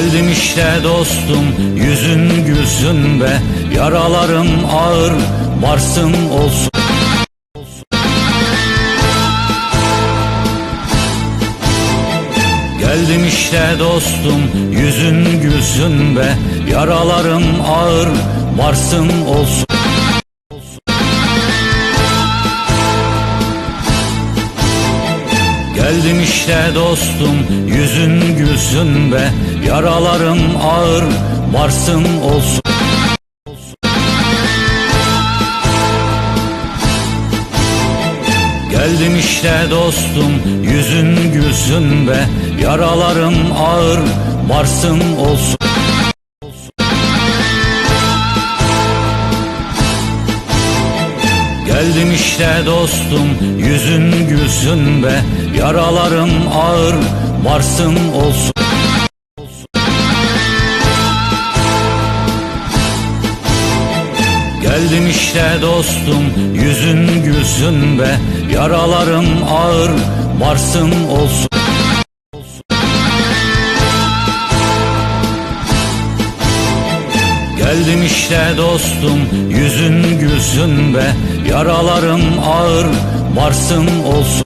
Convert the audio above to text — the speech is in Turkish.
Geldim işte dostum yüzün gülsün be. Yaralarım ağır varsın olsun. Geldim işte dostum yüzün gülsün be. Yaralarım ağır varsın olsun Geldim işte dostum yüzün gülsün be. Yaralarım ağır varsın olsun. Geldim işte dostum yüzün gülsün be. Yaralarım ağır varsın olsun. Geldim işte dostum yüzün gülsün be Yaralarım ağır varsın olsun. Geldim işte dostum yüzün gülsün be Yaralarım ağır varsın olsun. Geldim işte dostum yüzün gülsün be Yaralarım ağır varsın olsun